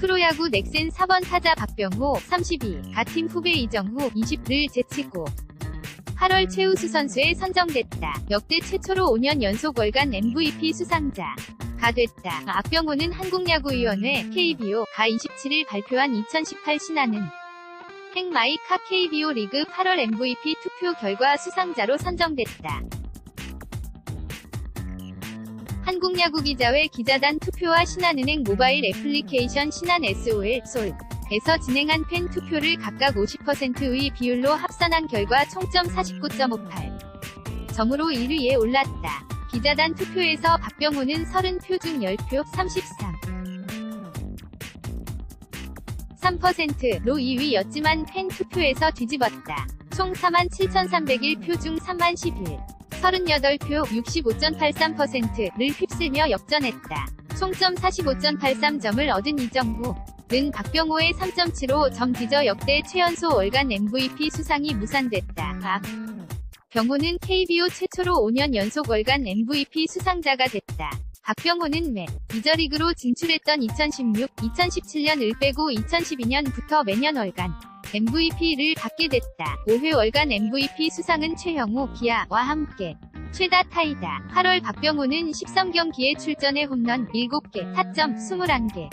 프로야구 넥센 4번 타자 박병호 32, 가팀 후배 이정후 20를 제치고 8월 최우수 선수에 선정됐다. 역대 최초로 5년 연속 월간 MVP 수상자. 가 됐다. 악병호는 한국야구위원회 KBO 가 27일 발표한 2018 신한은 행마이카 KBO 리그 8월 MVP 투표 결과 수상자로 선정됐다. 한국야구기자회 기자단 투표와 신한은행 모바일 애플리케이션 신한 SOL 솔 에서 진행한 팬 투표를 각각 50%의 비율로 합산한 결과 총점 49.58 점으로 1위에 올랐다. 기자단 투표에서 박병호는 30표 중 10표 33 3%로 2위였지만 팬 투표에서 뒤집었다. 총 47,301표 중 3만 11 38표 65.83%를 휩쓸며 역전했다. 총점 45.83점을 얻은 이정후 는 박병호의 3.75점 뒤져 역대 최연소 월간 MVP 수상이 무산됐다. 박 병호는 KBO 최초로 5년 연속 월간 MVP 수상자가 됐다. 박병호는 매 미저리그로 진출했던 2016, 2017년 을 빼고 2012년부터 매년 월간 MVP를 받게 됐다. 5회 월간 MVP 수상은 최형우, 기아와 함께 최다 타이다. 8월 박병호는 13경기에 출전해 홈런 7개, 타점 21개,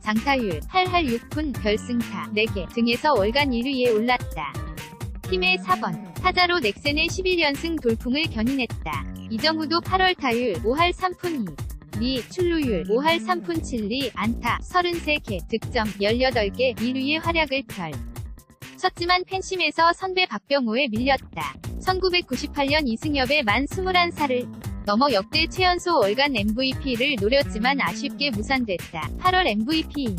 장타율 8할 6푼, 결승타 4개 등에서 월간 1위에 올랐다. 팀의 4번 타자로 넥센의 11연승 돌풍을 견인했다. 이정우도 8월 타율 5할 3푼 2. 리 출루율 5할 3푼 7리 안타 33개 득점 18개 1위의 활약을 펼. 쳤지만 팬심에서 선배 박병호에 밀렸다. 1998년 이승엽의 만 21살을 넘어 역대 최연소 월간 MVP를 노렸지만 아쉽게 무산됐다. 8월 MVP인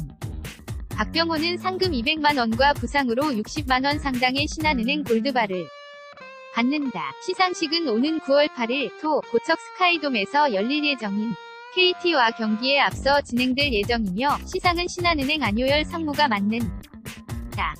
박병호는 상금 200만원과 부상으로 60만원 상당의 신한은행 골드바를 받는다. 시상식은 오는 9월 8일 토 고척 스카이돔에서 열릴 예정인 KT와 경기에 앞서 진행될 예정이며 시상은 신한은행 안효열 상무가 맡는 다.